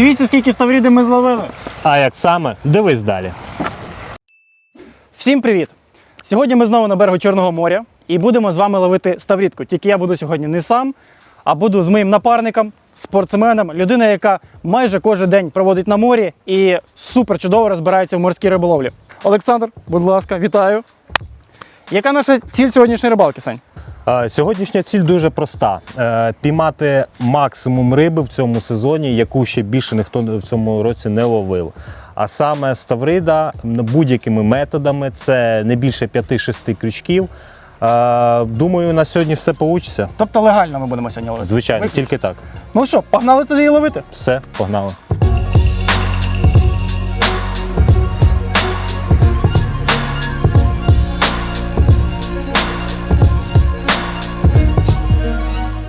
Дивіться, скільки ставріди ми зловили. А як саме? Дивись далі. Всім привіт! Сьогодні ми знову на берегу Чорного моря і будемо з вами ловити ставрідку. Тільки я буду сьогодні не сам, а буду з моїм напарником, спортсменом, людина, яка майже кожен день проводить на морі і супер чудово розбирається в морській риболовлі. Олександр, будь ласка, вітаю. Яка наша ціль сьогоднішньої рибалки, Сань? Е, Сьогоднішня ціль дуже проста: Е, піймати максимум риби в цьому сезоні, яку ще більше ніхто в цьому році не ловив. А саме ставрида будь-якими методами, це не більше 5-6 крючків. Е, Думаю, на сьогодні все вийде. Тобто легально ми будемо сьогодні ловити. Звичайно, Ви- тільки так. Ну що, погнали тоді і ловити? Все, погнали.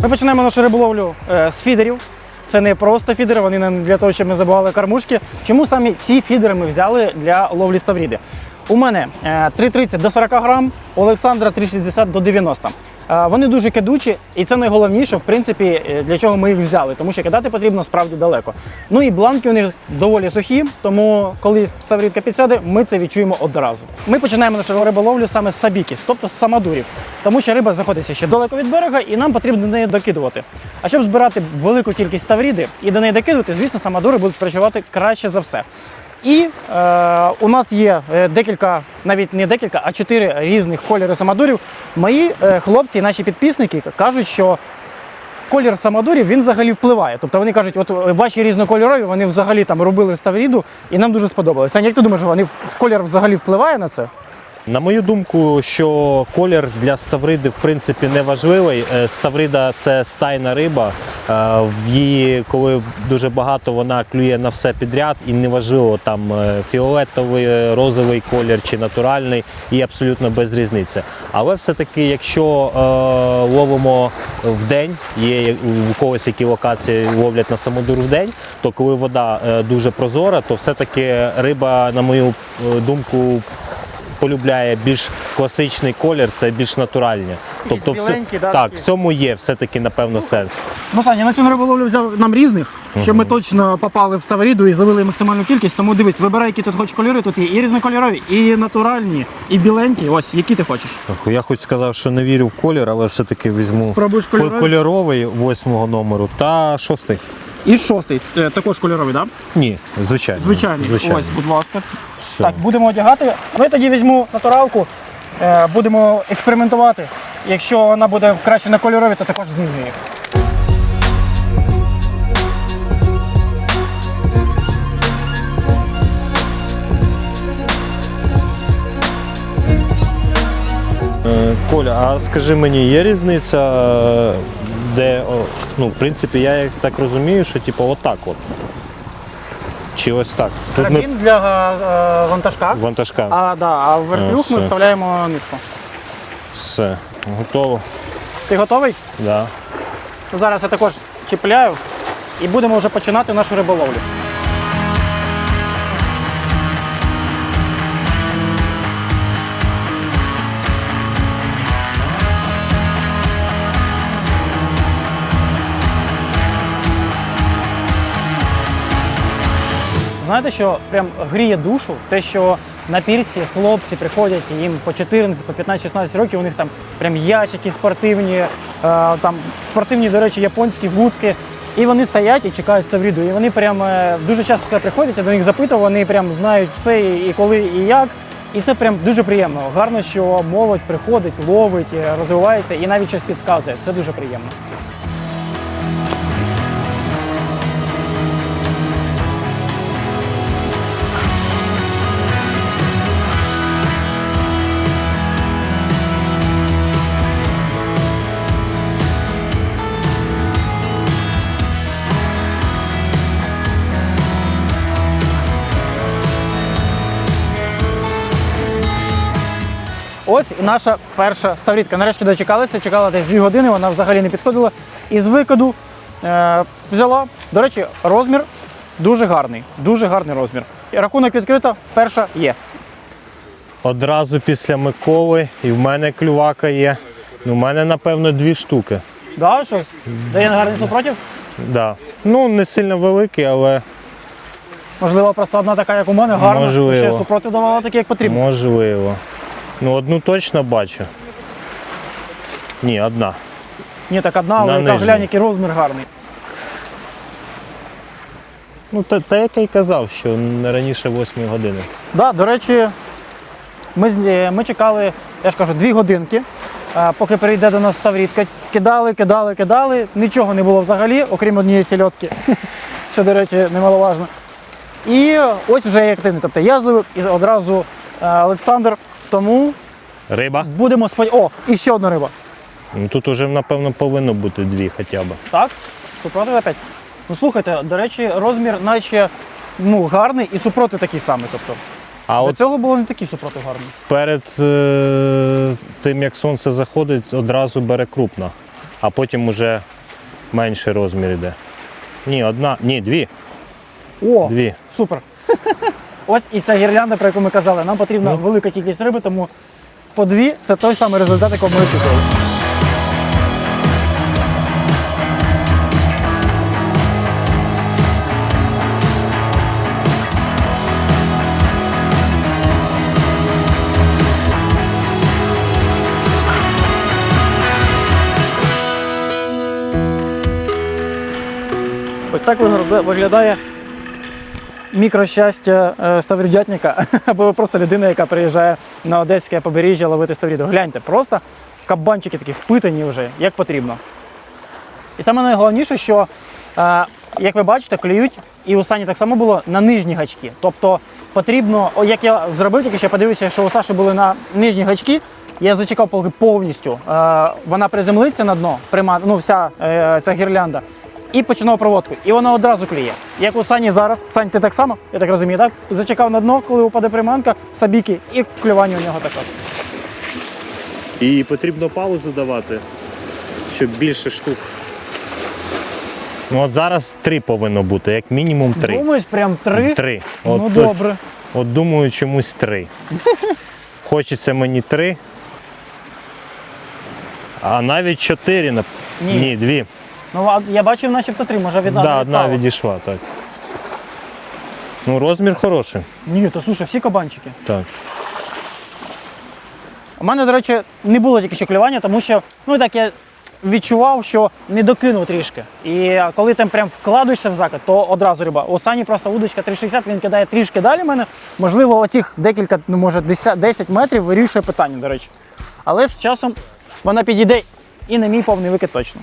Ми починаємо нашу риболовлю е, з фідерів. Це не просто фідери, вони не для того, щоб ми забивали кормушки. Чому саме ці фідери ми взяли для ловлі ставріди? У мене е, 3,30 до 40 грам, у Олександра 3,60 до 90. Вони дуже кидучі, і це найголовніше, в принципі, е, для чого ми їх взяли, тому що кидати потрібно справді далеко. Ну і бланки у них доволі сухі, тому коли ставрідка підсяде, ми це відчуємо одразу. Ми починаємо нашу риболовлю саме з сабіки, тобто з самодурів, тому що риба знаходиться ще далеко від берега, і нам потрібно до неї докидувати. А щоб збирати велику кількість ставріди і до неї докидувати, звісно, самодури будуть працювати краще за все. І е, у нас є е, декілька, навіть не декілька, а чотири різних кольори самодурів. Мої е, хлопці, наші підписники кажуть, що колір самодурів він взагалі впливає. Тобто вони кажуть, от е, ваші різнокольорові, вони взагалі там робили ставріду, і нам дуже сподобалося. Саня, як ти думаєш, вони в- колір взагалі впливає на це? На мою думку, що колір для ставриди в принципі не важливий. Е, Ставрида це стайна риба. Е, В її, коли дуже багато, вона клює на все підряд, і неважливо там е, фіолетовий, розовий колір чи натуральний, і абсолютно без різниці. Але все-таки, якщо е, ловимо в день, є у когось які локації ловлять на самодур в день, то коли вода дуже прозора, то все-таки риба, на мою думку, полюбляє більш класичний колір, це більш натуральне. Тобто в цьому- біленькі, да, так, такі? в цьому є все-таки напевно сенс. Ну, Саня, на цю риболовлю взяв нам різних, щоб ми точно попали в ставріду і зловили максимальну кількість. Тому дивись, вибирай, які тут хочеш кольори. Тут є і різнокольорові, і натуральні, і біленькі. Ось, які ти хочеш. Я хоч сказав, що не вірю в колір, але все-таки візьму Спробуєш кольорові? кольоровий восьмого номеру та шостий. І шостий, е, також кольоровий, так? Да? Ні, звичайно. Звичайний. Ось, будь ласка. Все. Так, будемо одягати. Ми тоді візьму натуралку, е, будемо експериментувати. Якщо вона буде краще на кольорові, то також змінюю їх. Е, Коля, а скажи мені, є різниця, е, де, ну, в принципі, я так розумію, що типу отак от. Чи ось так. Тут ми Карабін для е, вантажка. вантажка. А, да, а в вертлюг все. ми вставляємо нитку. Все, готово. Ти готовий? Да. Зараз я також чіпляю і будемо вже починати нашу риболовлю. Знаєте, що прям гріє душу, те, що на пірсі хлопці приходять, і їм по 14, по 15-16 років, у них там прям ящики спортивні, е, там спортивні, до речі, японські вудки. І вони стоять і чекають ставріду. І вони прям е, дуже часто сюди приходять, я до них запитував, вони прям знають все і коли, і як. І це прям дуже приємно. Гарно, що молодь приходить, ловить, е, розвивається і навіть щось підказує. Це дуже приємно. Ось і наша перша ставрідка. Нарешті дочекалася, чекала десь 2 години, вона взагалі не підходила. І з викиду е, взяла. До речі, розмір дуже гарний, дуже гарний розмір. Рахунок відкрита, перша є. Одразу після Миколи і в мене клювака є. Ну, У мене, напевно, дві штуки. Да, щось? Дає гарний супротив? Да. Ну, не сильно великий, але Можливо, просто одна така, як у мене, гарна. Можливо. Ще супротив давала такі, як потрібно. можливо. Ну, одну точно бачу. Ні, одна. Ні, так одна, але яка нижній. глянь, який розмір гарний. Ну, та, та як я й казав, що не раніше 8 години. Да, до речі, ми, з- ми чекали, я ж кажу, дві годинки, а, поки прийде до нас Ставрідка. Кидали, кидали, кидали. Нічого не було взагалі, окрім однієї сільотки, що, до речі, немаловажно. І ось вже є активний. Тобто я зловив і одразу е, Олександр. Тому Риба? будемо сподіватися. О, і ще одна риба. Ну, тут уже, напевно, повинно бути дві хоча б. Так? Супротив опять. Ну слухайте, до речі, розмір наче ну, гарний і супротив такий самий. Тобто, А до от цього було не такий супротив гарний. перед е, тим, як сонце заходить, одразу бере крупна, а потім уже менший розмір йде. Ні, одна, ні, дві. О, Дві. Супер. Ось і ця гірлянда, про яку ми казали. Нам потрібна Ну. велика кількість риби, тому по дві це той самий результат, якого ми очікували. Ось так виглядає- виглядає мікрощастя е, ставрідятника або просто людина, яка приїжджає на одеське побережжя ловити ставріду. Гляньте, просто кабанчики такі впитані вже, як потрібно. І саме найголовніше, що, е, як ви бачите, клюють, і у Сані так само було на нижні гачки. Тобто потрібно, як я зробив, тільки що подивився, що у Саші були на нижні гачки. Я зачекав, поки повністю е, вона приземлиться на дно, ну, вся ця гірлянда, і починав проводку. І вона одразу клює. Як у Сані зараз. Сань, ти так само, я так розумію, так? Зачекав на дно, коли упаде приманка, сабіки, і клювання у нього також. І потрібно паузу давати, щоб більше штук. Ну от зараз три повинно бути, як мінімум три. Думаєш, прям три? Три. Ну От, от, добре. от думаю, чомусь три. Хочеться мені три. А навіть чотири. нап- Ні. Ні, дві. Ну, а я бачив, начебто три, може від да, одна відпала. відійшла, так. Ну, розмір хороший. Ні, то слушай, всі кабанчики. Так. У мене, до речі, не було тільки що клювання, тому що ну так я відчував, що не докинув трішки. І коли там прям вкладуєшся в закид, то одразу риба. У Сані просто удочка 360, він кидає трішки далі мене. Можливо, оцих декілька, ну може 10 10 метрів вирішує питання, до речі. Але з часом вона підійде і на мій повний викид точно.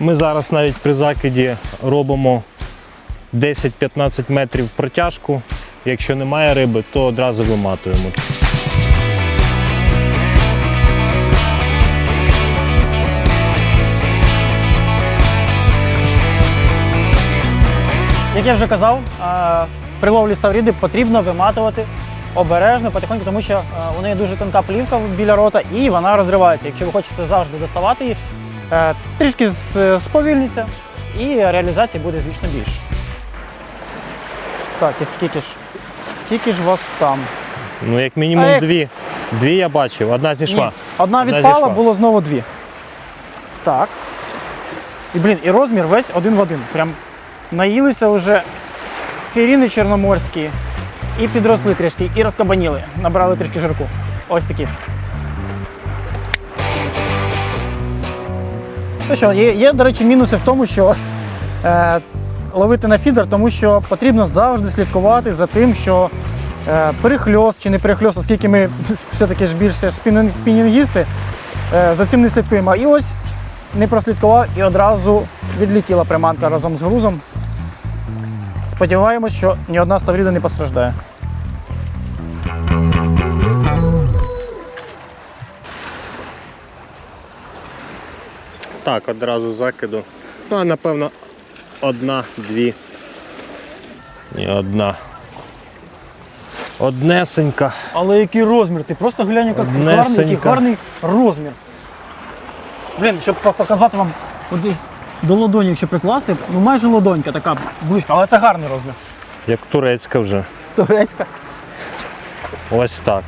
Ми зараз навіть при закиді робимо 10-15 метрів протяжку. Якщо немає риби, то одразу виматуємо. Як я вже казав, е, при ловлі ставріди потрібно виматувати обережно, потихоньку, тому що е, у неї дуже тонка плівка біля рота і вона розривається. Якщо ви хочете завжди доставати її, трішки сповільниться і реалізації буде звично більше. Так, і скільки ж? Скільки ж вас там? Ну, як мінімум А як- дві. Дві я бачив, одна зійшла. Ні, одна Одна відпала, зійшла. було знову дві. Так. І, блін, і розмір весь один в один. Прям наїлися вже фіріни чорноморські і підросли трішки, і розкабаніли. Набрали трішки жирку. Ось такі. Ну що, є, є, до речі, мінуси в тому, що е, ловити на фідер, тому що потрібно завжди слідкувати за тим, що е, перехльост чи не перехльост, оскільки ми все-таки ж більше спінін- спінінгісти, е, за цим не слідкуємо. І ось не прослідкував і одразу відлетіла приманка разом з грузом. Сподіваємось, що ні одна ставріда не постраждає. Так, одразу закиду. Ну, а напевно, одна, дві. Ні, одна. Однесенька. Але який розмір? Ти просто глянь, як гарний, який гарний розмір. Блін, щоб показати вам от десь до ладоні, якщо прикласти, ну майже ладонька така близько, але це гарний розмір. Як турецька вже. Турецька. Ось так.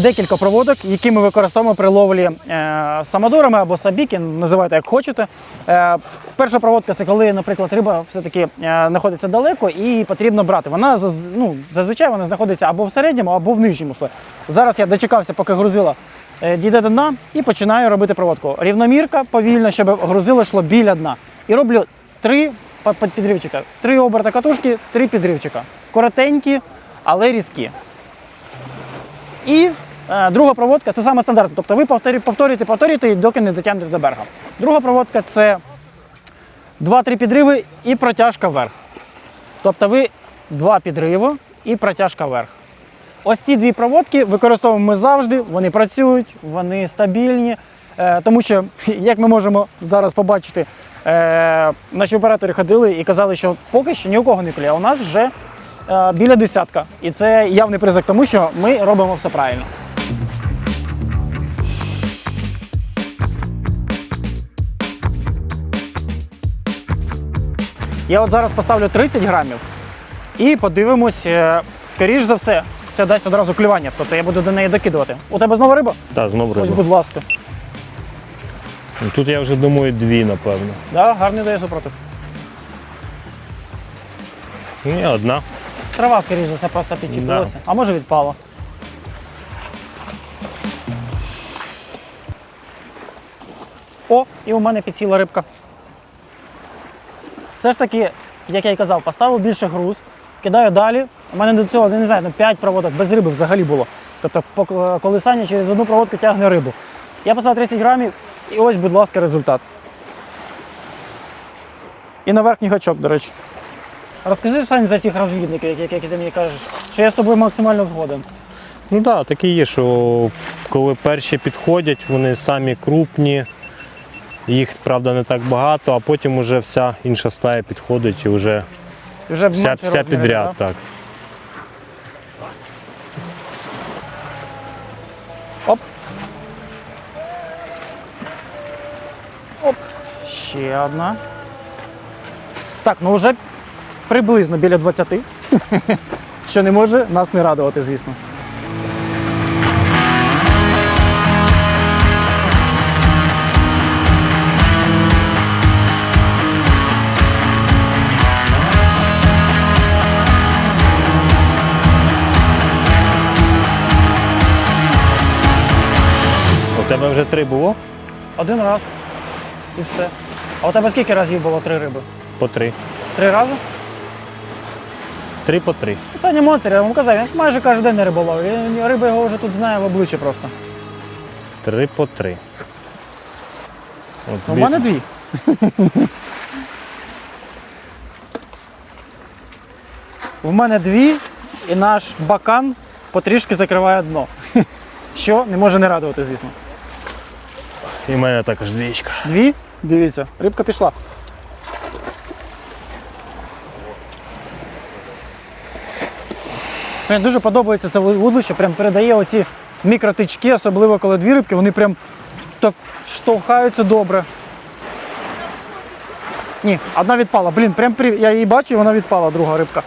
Декілька проводок, які ми використовуємо при ловлі е, самодурами або сабіки, називайте як хочете. Е, перша проводка це коли, наприклад, риба все-таки е, знаходиться далеко і потрібно брати. Вона ну, зазвичай вона знаходиться або в середньому, або в нижньому слої. Зараз я дочекався, поки грузила дійде до дна, і починаю робити проводку. Рівномірка, повільно, щоб грузило йшло біля дна. І роблю три підривчика. Три оберта катушки, три підривчика. Коротенькі, але різкі. І друга проводка це саме стандартно. Тобто ви повторюєте, повторюєте, і доки не дотягнете до берега. Друга проводка це 2-3 підриви і протяжка вверх. Тобто ви два підриви і протяжка вверх. Ось ці дві проводки використовуємо ми завжди, вони працюють, вони стабільні. Е, тому що, як ми можемо зараз побачити, е, наші оператори ходили і казали, що поки що ні у кого не клює. а У нас вже е, біля десятка. І це явний признак тому, що ми робимо все правильно. Я от зараз поставлю 30 грамів і подивимось, е, скоріш за все, це дасть одразу клювання, тобто я буду до неї докидувати. У тебе знову риба? Так, знову Ось, будь ласка. Ну, Тут я вже думаю дві, напевно. Да, гарний дає супротив. Ні, одна. Трава, скоріш за все, просто підчепилася. А може відпала. О, і у мене підсіла рибка. Все ж таки, як я й казав, поставив більше груз, кидаю далі. У мене до цього, не знаю, ну, 5 проводок без риби взагалі було. Тобто по- колисання через одну проводку тягне рибу. Я поставив 30 грамів і ось, будь ласка, результат. І на верхній гачок, до речі. Розкажи Сань, за цих розвідників, які, які ти мені кажеш, що я з тобою максимально згоден. Ну так, да, такі є, що коли перші підходять, вони самі крупні, їх, правда, не так багато, а потім вже вся інша стая підходить і вже І Вже вся, вся розміри, підряд. да? Так. Оп. Оп. Ще одна. Так, ну вже приблизно біля 20. Що не може нас не радувати, звісно. Тебе вже три було? Один раз. І все. А у тебе скільки разів було три риби? По три. Три рази? Три по три. Саня Моцарь, я вам казав, він майже кожен день риболов. Він- Риба його вже тут знає в обличчя просто. Три по три. От У бі- мене дві. У мене дві, і наш бакан потрішки закриває дно. Що не може не радувати, звісно. І в мене також двічка. Дві, дивіться, рибка пішла. Мені дуже подобається це вудлище, прям передає оці мікротички, особливо коли дві рибки, вони прям так штовхаються добре. Ні, одна відпала. Блін, прям при... я її бачу, і вона відпала, друга рибка.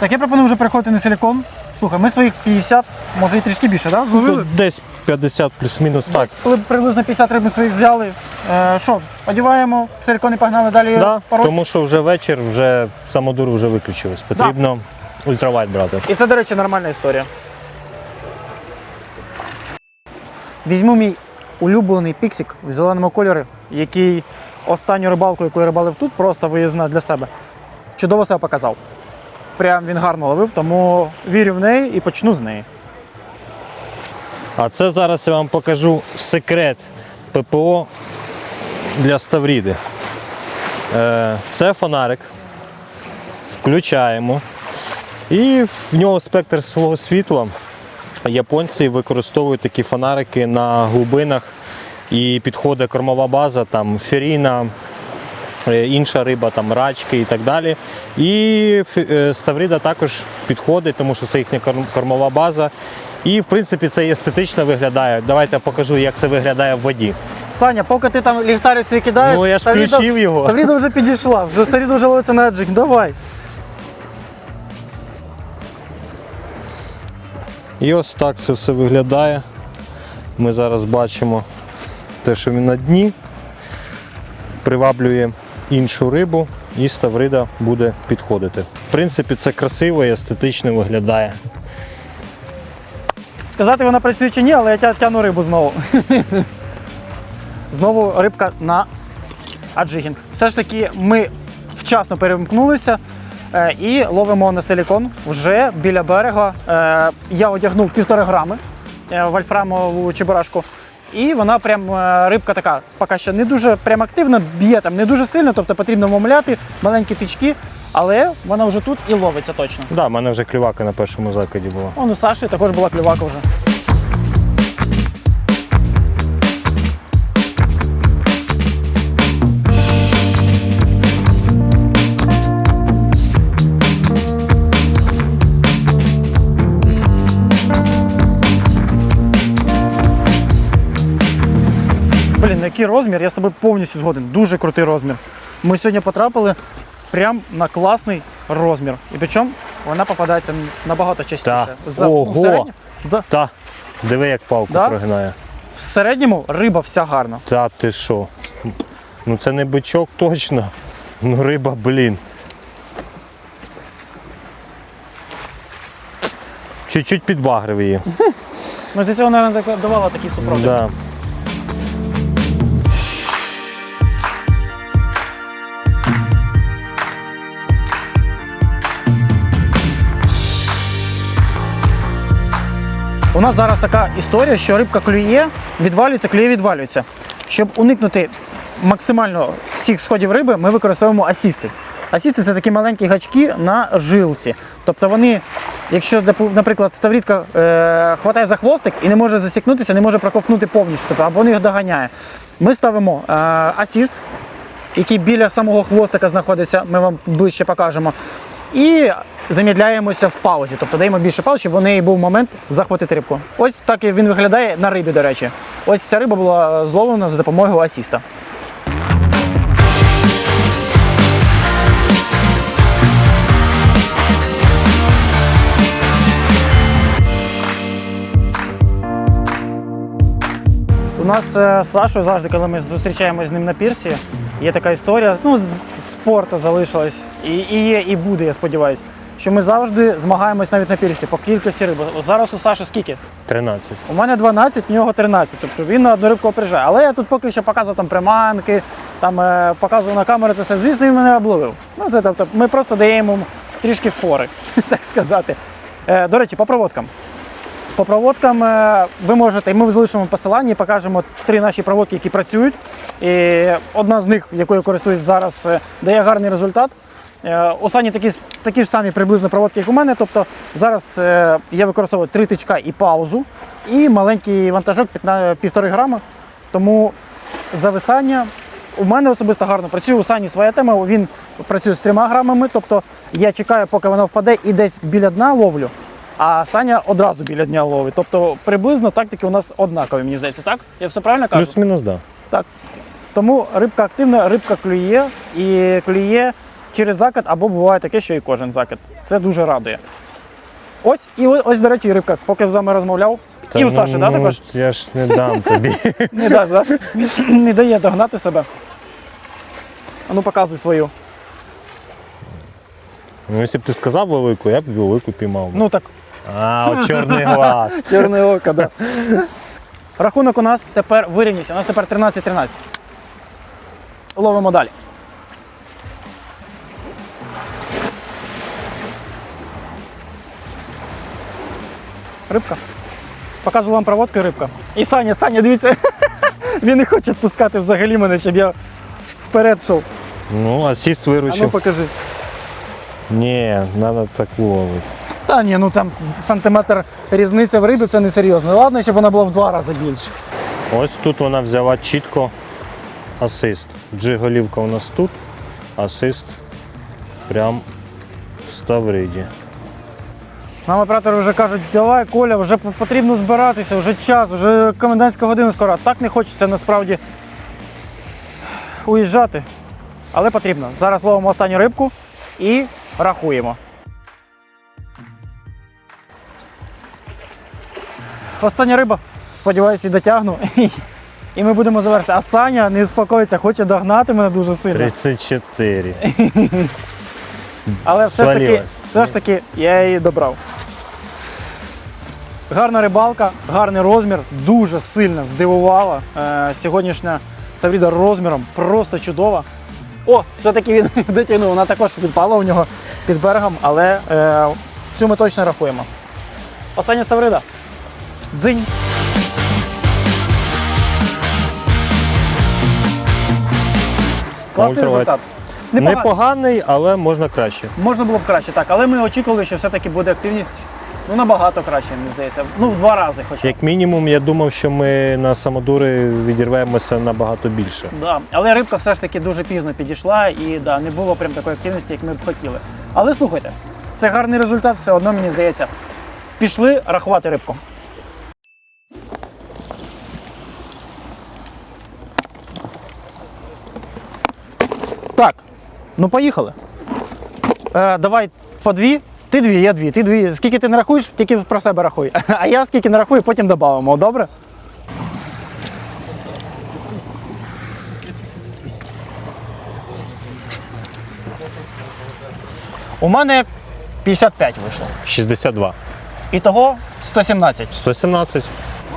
Так, я пропоную вже переходити на силікон. Слухай, ми своїх 50, може і трішки більше, да? зловили? Тут десь 50 плюс-мінус так. Коли приблизно 50 риб ми своїх взяли. Е, що, одіваємо, силікон і погнали далі Да, пороть? тому що вже вечір, вже самодури вже виключились. Потрібно ультравайт брати. І це, до речі, нормальна історія. Візьму мій улюблений піксик в зеленому кольорі, який останню рибалку, яку я рибалив тут, просто виїзна для себе. Чудово себе показав. Прям він гарно ловив, тому вірю в неї і почну з неї. А це зараз я вам покажу секрет ППО для Ставріди. Е, Це фонарик. Включаємо. І в нього спектр свого світла. Японці використовують такі фонарики на глибинах і підходить кормова база, там феріна, інша риба, там рачки і так далі. І е, також підходить, тому що це їхня кормова база. І в принципі це естетично виглядає. Давайте я покажу, як це виглядає в воді. Саня, поки ти там ліхтарик свій кидаєш, Ну, я ж Ставріда- включив його. Ставріда вже підійшла, вже Ставріда вже ловиться на джиг, давай. І ось так це все виглядає. Ми зараз бачимо те, що він на дні, приваблює іншу рибу і ставрида буде підходити. В принципі, це красиво і естетично виглядає. Сказати вона працює чи ні, але я тя- тягну рибу знову. знову рибка на аджигінг. Все ж таки, ми вчасно перемкнулися е, і ловимо на силікон вже біля берега. Е, я одягнув півтори грами е, вольфрамову чебурашку. І вона прям е, рибка така, поки що не дуже прям активно, б'є там не дуже сильно, тобто потрібно вмовляти, маленькі тички, але вона вже тут і ловиться точно. Так, да, в мене вже клювака на першому закиді була. Он у Саші також була клювака вже. Який розмір, я з тобою повністю згоден. Дуже крутий розмір. Ми сьогодні потрапили прям на класний розмір. І причому вона попадається набагато частіше. Так. За, ну, Ого! в середньому- за, Та, диви, як палку Да? прогинає. в середньому риба вся гарна. Та ти що? Ну це не бичок точно. Ну риба, блін. Чуть-чуть підбагрив її. Ну, для цього, мабуть, давала такий супротив. Да. У нас зараз така історія, що рибка клює, відвалюється, клює, відвалюється. Щоб уникнути максимально всіх сходів риби, ми використовуємо асісти. Асісти це такі маленькі гачки на жилці. Тобто вони, якщо, наприклад, ставрідка е, хватає за хвостик і не може засікнутися, не може проковтнути повністю, тобто, або не їх доганяє. Ми ставимо е, асіст, який біля самого хвостика знаходиться, ми вам ближче покажемо. І замідляємося в паузі, тобто даємо більше пауз, щоб у неї був момент захватити рибку. Ось так він виглядає на рибі, до речі. Ось ця риба була зловлена за допомогою асіста. Нас е, з Сашою завжди, коли ми зустрічаємося з ним на пірсі, є така історія. Ну, спорту залишилась. І, і є, і буде, я сподіваюся. Що ми завжди змагаємось навіть на пірсі по кількості риби. Зараз у Саші скільки? 13. У мене 12, у нього 13. Тобто він на одну рибку опережає. Але я тут поки що показував там приманки, там е, показував на камеру це все. Звісно, він мене обловив. Ну, це тобто, ми просто даємо йому трішки фори, так сказати. Е, до речі, по проводкам. По проводкам е, ви можете, ми залишимо посилання і покажемо три наші проводки, які працюють. І одна з них, якою користуюсь зараз, е, дає гарний результат. Е, У Сані такі, такі ж самі приблизно проводки, як у мене. Тобто зараз е, я використовую три тичка і паузу, і маленький вантажок 1,5 грама. Тому зависання у мене особисто гарно працює. У Сані своя тема, він працює з трьома грамами. Тобто я чекаю, поки вона впаде і десь біля дна ловлю. А Саня одразу біля дня ловить. Тобто приблизно тактики у нас однакові, мені здається, так? Я все правильно кажу? Плюс-мінус. Да. Так. Тому рибка активна, рибка клює і клює через закид, або буває таке, що і кожен закид. Це дуже радує. Ось, і ось, до речі, і рибка, поки з вами розмовляв. і у Саші, да, також? ну, Я ж не дам тобі. Не, да, да. Він не дає догнати себе. А ну показуй свою. Ну, якщо б ти сказав велику, я б велику піймав. Ну так, А, от чорний глаз. чорне око, да. Рахунок у нас тепер вирівнявся. У нас тепер 13-13. Ловимо далі. Рибка. Показую вам проводку і рибка. І Саня, Саня, дивіться, він не хоче відпускати взагалі мене, щоб я вперед йшов. Ну, асіст А ну виручив. покажи. Ні, треба так ловити. Та ні, ну там сантиметр різниця в рибі це не серйозно. Ладно, щоб вона була в два рази більше. Ось тут вона взяла чітко асист. Джиголівка у нас тут, асист прям в ставриді. Нам оператори вже кажуть, давай, Коля, вже потрібно збиратися, вже час, вже комендантська година скоро. Так не хочеться насправді уїжджати. Але потрібно. Зараз ловимо останню рибку і рахуємо. Остання риба. Сподіваюся, і дотягну. І ми будемо завершити. А Саня не успокоїться, хоче догнати мене дуже сильно. 34. Але все ж таки, все ж таки я її добрав. Гарна рибалка, гарний розмір, дуже сильно здивувала. Е, сьогоднішня Ставріда розміром просто чудова. О, все-таки він дотягнув, вона також відпала у нього під берегом, але е, цю ми точно рахуємо. Остання Ставрида. Дзинь. Класний результат. Непоганий. Непоганий, але можна краще. Можна було б краще, так, але ми очікували, що все-таки буде активність ну, набагато краще, мені здається. Ну, в два рази хоча б. Як мінімум, я думав, що ми на самодури відірвемося набагато більше. Да. Але рибка все ж таки дуже пізно підійшла і да, не було прям такої активності, як ми б хотіли. Але слухайте, це гарний результат, все одно мені здається. Пішли рахувати рибку. Так, ну поїхали. Е, давай по дві. Ти дві, я дві. Ти дві. Скільки ти не рахуєш, тільки про себе рахуй. А я скільки не рахую, потім додамо. Добре? У мене 55 вийшло. 62. Ітого 117. 117.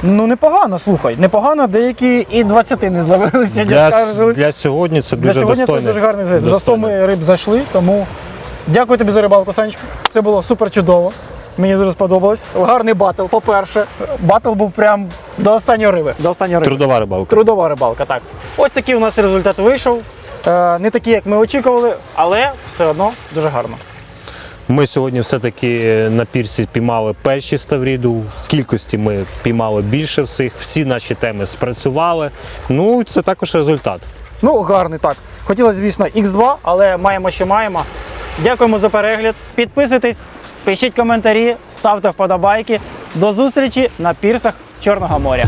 Ну непогано, слухай. Непогано, деякі і 20 не зловилися, Для, для сьогодні це Для дуже сьогодні достойно. це дуже гарний зайд. За 100 ми риб зайшли, тому дякую тобі за рибалку, Санечко. Це було супер чудово. Мені дуже сподобалось. Гарний батл, по-перше. Батл був прям до останньої риби. До останньої риби. Трудова рибалка. Трудова рибалка, так. Ось такий у нас результат вийшов. Е, не такий, як ми очікували, але все одно дуже гарно. Ми сьогодні все-таки на пірсі піймали перші ставріду. В кількості ми піймали більше всіх. Всі наші теми спрацювали. Ну, це також результат. Ну, гарний так. Хотілося, звісно, X2, але маємо, що маємо. Дякуємо за перегляд. Підписуйтесь, пишіть коментарі, ставте вподобайки. До зустрічі на пірсах Чорного моря.